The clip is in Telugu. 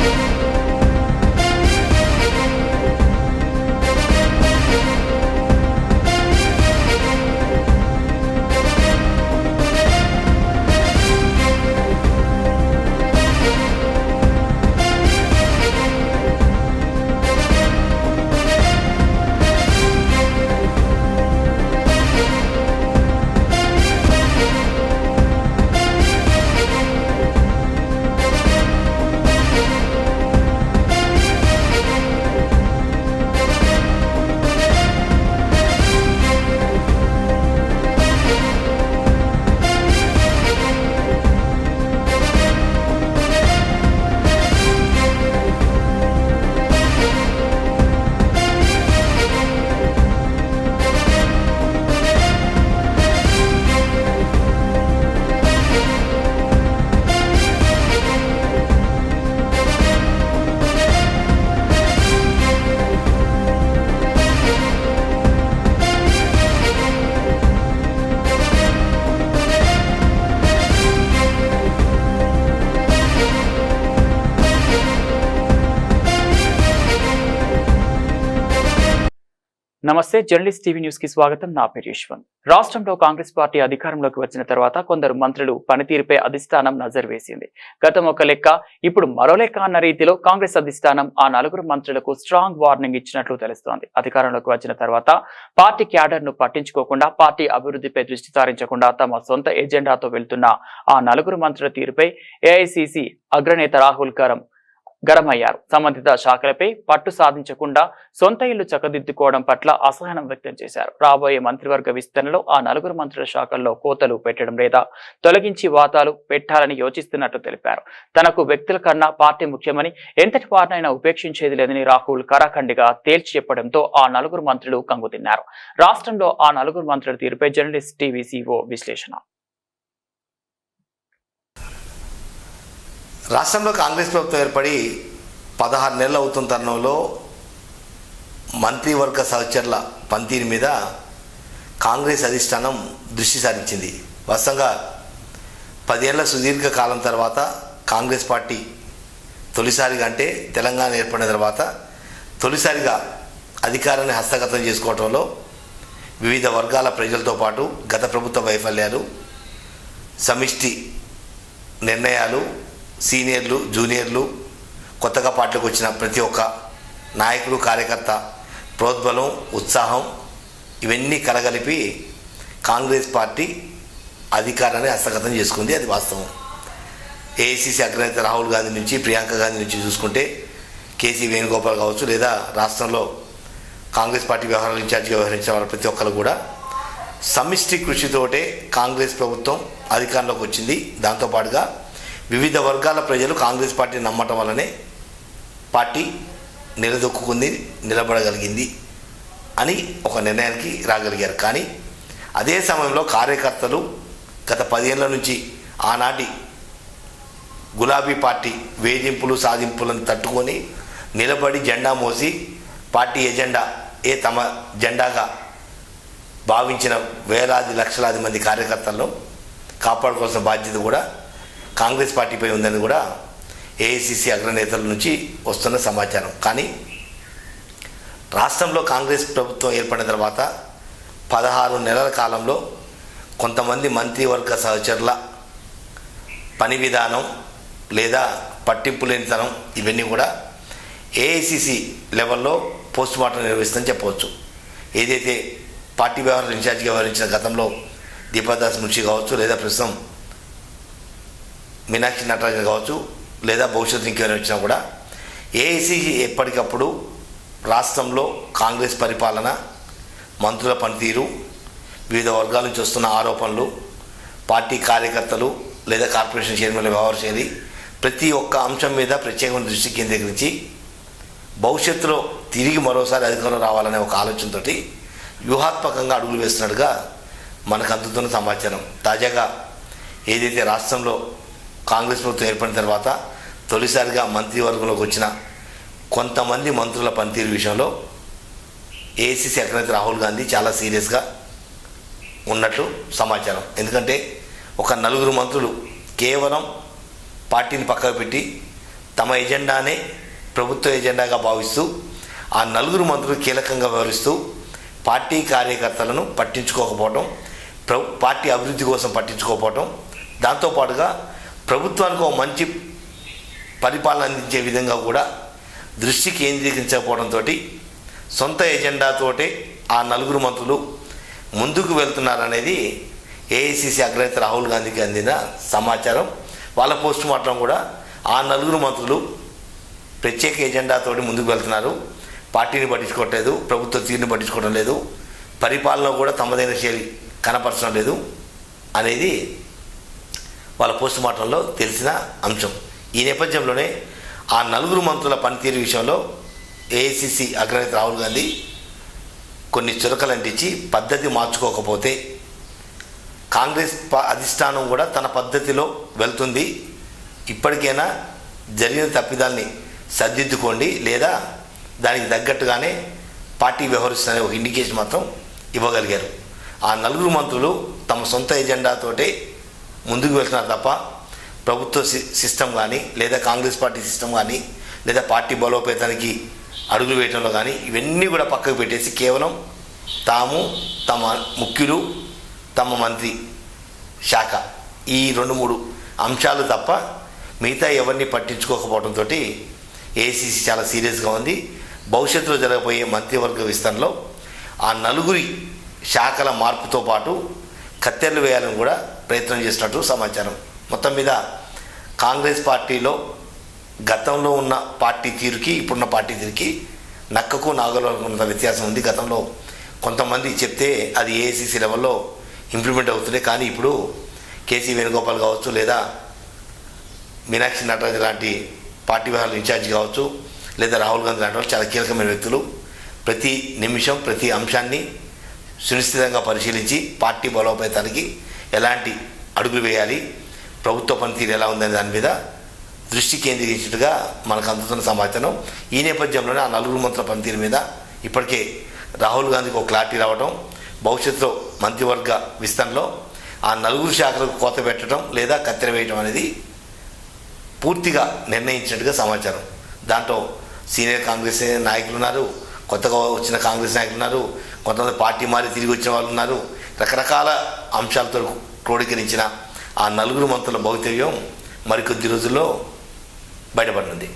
Музика నమస్తే జర్నలిస్ట్ టీవీ న్యూస్కి స్వాగతం. నా పేరు యశ్వంత్. రాష్ట్రంలో కాంగ్రెస్ పార్టీ అధికారంలోకి వచ్చిన తర్వాత కొందరు మంత్రులు పనితీరుపై అధిష్టానం నజర్ వేసింది. గతం ఒక లెక్క ఇప్పుడు మరో లెక్క అన్న రీతిలో కాంగ్రెస్ అధిష్టానం ఆ నలుగురు మంత్రులకు స్ట్రాంగ్ వార్నింగ్ ఇచ్చినట్లు తెలుస్తోంది. అధికారంలోకి వచ్చిన తర్వాత పార్టీ క్యాడర్ను పట్టించుకోకుండా పార్టీ అభివృద్ధిపై దృష్టి సారించకుండా తమ సొంత ఎజెండాతో వెళ్తున్న ఆ నలుగురు మంత్రుల తీరుపై ఏఐసిసి అగ్రనేత రాహుల్ కరం గరమయ్యారు. సంబంధిత శాఖలపై పట్టు సాధించకుండా సొంత ఇల్లు చక్కదిద్దుకోవడం పట్ల అసహనం వ్యక్తం చేశారు. రాబోయే మంత్రివర్గ విస్తరణలో ఆ నలుగురు మంత్రుల శాఖల్లో కోతలు పెట్టడం లేదా తొలగించి వాతాలు పెట్టాలని యోచిస్తున్నట్లు తెలిపారు. తనకు వ్యక్తుల కన్నా పార్టీ ముఖ్యమని ఎంతటి వారినైనా ఉపేక్షించేది లేదని రాహుల్ కరాఖండిగా తేల్చి చెప్పడంతో ఆ నలుగురు మంత్రులు కంగుతిన్నారు. రాష్ట్రంలో ఆ నలుగురు మంత్రుల తీరుపై జర్నలిస్ట్ టీవీసీఓ విశ్లేషణ. రాష్ట్రంలో కాంగ్రెస్ ప్రభుత్వం ఏర్పడి పదహారు నెలలు అవుతున్న తరుణంలో మంత్రివర్గ సహచరుల పనితీరు మీద కాంగ్రెస్ అధిష్టానం దృష్టి సారించింది. వాస్తవంగా పదేళ్ళ సుదీర్ఘ కాలం తర్వాత కాంగ్రెస్ పార్టీ తొలిసారిగా అంటే తెలంగాణ ఏర్పడిన తర్వాత తొలిసారిగా అధికారాన్ని హస్తగతం చేసుకోవడంలో వివిధ వర్గాల ప్రజలతో పాటు గత ప్రభుత్వ వైఫల్యాలు సమిష్టి నిర్ణయాలు సీనియర్లు జూనియర్లు కొత్తగా పార్టీలకు వచ్చిన ప్రతి ఒక్క నాయకుడు కార్యకర్త ప్రోద్బలం ఉత్సాహం ఇవన్నీ కలగలిపి కాంగ్రెస్ పార్టీ అధికారాన్ని హస్తగతం చేసుకుంది. అది వాస్తవం. ఏఐసిసి అగ్రనేత రాహుల్ గాంధీ నుంచి ప్రియాంక గాంధీ నుంచి చూసుకుంటే కేసీ వేణుగోపాల్ కావచ్చు లేదా రాష్ట్రంలో కాంగ్రెస్ పార్టీ వ్యవహారాల ఇన్ఛార్జిగా వ్యవహరించిన వాళ్ళ ప్రతి ఒక్కరు కూడా సమిష్టి కృషితోటే కాంగ్రెస్ ప్రభుత్వం అధికారంలోకి వచ్చింది. దాంతోపాటుగా వివిధ వర్గాల ప్రజలు కాంగ్రెస్ పార్టీని నమ్మటం వల్లనే పార్టీ నిలదొక్కుంది నిలబడగలిగింది అని ఒక నిర్ణయానికి రాగలిగారు. కానీ అదే సమయంలో కార్యకర్తలు గత పదేళ్ళ నుంచి ఆనాటి గులాబీ పార్టీ వేధింపులు సాధింపులను తట్టుకొని నిలబడి జెండా మోసి పార్టీ ఎజెండా ఏ తమ జెండాగా భావించిన వేలాది లక్షలాది మంది కార్యకర్తలను కాపాడుకోవాల్సిన బాధ్యత కూడా కాంగ్రెస్ పార్టీపై ఉందని కూడా ఏఐసిసి అగ్రనేతల నుంచి వస్తున్న సమాచారం. కానీ రాష్ట్రంలో కాంగ్రెస్ ప్రభుత్వం ఏర్పడిన తర్వాత పదహారు నెలల కాలంలో కొంతమంది మంత్రివర్గ సహచరుల పని విధానం లేదా పట్టింపు లేనితనం ఇవన్నీ కూడా ఏఐసిసి లెవెల్లో పోస్ట్ మార్టం నిర్వహిస్తుందని చెప్పవచ్చు. ఏదైతే పార్టీ వ్యవహారం ఇన్ఛార్జిగా వ్యవహరించిన గతంలో దీపాదాస్ మున్షి కావచ్చు లేదా ప్రస్తుతం మీనాక్షి నటరాజన్ కావచ్చు లేదా భవిష్యత్తు ఇంకేమైనా వచ్చినా కూడా ఏఐసీ ఎప్పటికప్పుడు రాష్ట్రంలో కాంగ్రెస్ పరిపాలన మంత్రుల పనితీరు వివిధ వర్గాల నుంచి వస్తున్న ఆరోపణలు పార్టీ కార్యకర్తలు లేదా కార్పొరేషన్ చైర్మన్ల వ్యవహార శైలి ప్రతి ఒక్క అంశం మీద ప్రత్యేకమైన దృష్టి కేంద్రీకరించి భవిష్యత్తులో తిరిగి మరోసారి అధికారంలో రావాలనే ఒక ఆలోచనతోటి వ్యూహాత్మకంగా అడుగులు వేస్తున్నట్టుగా మనకు అందుతున్న సమాచారం. తాజాగా ఏదైతే రాష్ట్రంలో కాంగ్రెస్ ప్రభుత్వం ఏర్పడిన తర్వాత తొలిసారిగా మంత్రివర్గంలోకి వచ్చిన కొంతమంది మంత్రుల పనితీరు విషయంలో ఏసీసీ అగ్రనేత రాహుల్ గాంధీ చాలా సీరియస్గా ఉన్నట్లు సమాచారం. ఎందుకంటే ఒక నలుగురు మంత్రులు కేవలం పార్టీని పక్కకు పెట్టి తమ ఎజెండానే ప్రభుత్వ ఎజెండాగా భావిస్తూ ఆ నలుగురు మంత్రులు కీలకంగా వ్యవహరిస్తూ పార్టీ కార్యకర్తలను పట్టించుకోకపోవటం ప్ర పార్టీ అభివృద్ధి కోసం పట్టించుకోకపోవటం దాంతోపాటుగా ప్రభుత్వానికి ఒక మంచి పరిపాలన అందించే విధంగా కూడా దృష్టి కేంద్రీకరించకపోవడంతో సొంత ఎజెండాతోటే ఆ నలుగురు మంత్రులు ముందుకు వెళ్తున్నారనేది ఏఐసిసి అగ్రనేత రాహుల్ గాంధీకి అందిన సమాచారం. వాళ్ళ పోస్ట్ మార్టం కూడా ఆ నలుగురు మంత్రులు ప్రత్యేక ఎజెండాతో ముందుకు వెళ్తున్నారు. పార్టీని పట్టించుకోవట్లేదు ప్రభుత్వ తీరుని పట్టించుకోవడం లేదు. పరిపాలన కూడా తమదైన శైలి కనపరచడం లేదు అనేది వాళ్ళ పోస్ట్ మార్టంలో తెలిసిన అంశం. ఈ నేపథ్యంలోనే ఆ నలుగురు మంత్రుల పనితీరు విషయంలో ఏఐసిసి అగ్రనేత రాహుల్ గాంధీ కొన్ని చురకలు అంటించి పద్ధతి మార్చుకోకపోతే కాంగ్రెస్ ప- అధిష్టానం కూడా తన పద్ధతిలో వెళ్తుంది. ఇప్పటికైనా జరిగిన తప్పిదాల్ని సర్దిద్దుకోండి లేదా దానికి తగ్గట్టుగానే పార్టీ వ్యవహరిస్తున్న ఒక ఇండికేషన్ మాత్రం ఇవ్వగలిగారు. ఆ నలుగురు మంత్రులు తమ సొంత ఎజెండాతోటే ముందుకు వెళ్తున్నారు తప్ప ప్రభుత్వ సి- సిస్టమ్ కానీ లేదా కాంగ్రెస్ పార్టీ సిస్టమ్ కానీ లేదా పార్టీ బలోపేతానికి అడుగులు వేయడంలో కానీ ఇవన్నీ కూడా పక్కకు పెట్టేసి కేవలం తాము తమ ముఖ్యులు తమ మంత్రి శాఖ ఈ రెండు మూడు అంశాలు తప్ప మిగతా ఎవరిని పట్టించుకోకపోవడంతో ఏసీసీ చాలా సీరియస్గా ఉంది. భవిష్యత్తులో జరగబోయే మంత్రివర్గ విస్తరణలో ఆ నలుగురి శాఖల మార్పుతో పాటు కత్తెరలు వేయాలని కూడా ప్రయత్నం చేసినట్టు సమాచారం. మొత్తం మీద కాంగ్రెస్ పార్టీలో గతంలో ఉన్న పార్టీ తీరుకి ఇప్పుడున్న పార్టీ తీరుకి నక్కకు నాగలో ఉన్న వ్యత్యాసం ఉంది. గతంలో కొంతమంది చెప్తే అది ఏఐసిసి లెవెల్లో ఇంప్లిమెంట్ అవుతుంది. కానీ ఇప్పుడు కేసీ వేణుగోపాల్ కావచ్చు లేదా మీనాక్షి నటరాజ్ లాంటి పార్టీ వ్యవహారాల ఇన్ఛార్జ్ కావచ్చు లేదా రాహుల్ గాంధీ లాంటి వాళ్ళు చాలా కీలకమైన వ్యక్తులు. ప్రతి నిమిషం ప్రతి అంశాన్ని సునిశ్చితంగా పరిశీలించి పార్టీ బలోపేతానికి ఎలాంటి అడుగులు వేయాలి? ప్రభుత్వ పనితీరు ఎలా ఉందనే దాని మీద దృష్టి కేంద్రీకరించినట్టుగా మనకు అందుతున్న సమాచారం. ఈ నేపథ్యంలోనే ఆ నలుగురు మంత్రుల పనితీరు మీద ఇప్పటికే రాహుల్ గాంధీకి ఒక క్లారిటీ రావడం భవిష్యత్తులో మంత్రివర్గ విస్తరణలో ఆ నలుగురు శాఖలకు కోత పెట్టడం లేదా కత్తెర వేయడం అనేది పూర్తిగా నిర్ణయించినట్టుగా సమాచారం. దాంట్లో సీనియర్ కాంగ్రెస్ నాయకులు ఉన్నారు కొత్తగా వచ్చిన కాంగ్రెస్ నాయకులు ఉన్నారు కొంతమంది పార్టీ మారి తిరిగి వచ్చిన వాళ్ళు ఉన్నారు రకరకాల అంశాలతో క్రోడీకరించిన ఆ నలుగురు మంత్రుల భౌతవ్యం మరికొద్ది రోజుల్లో బయటపడనుంది.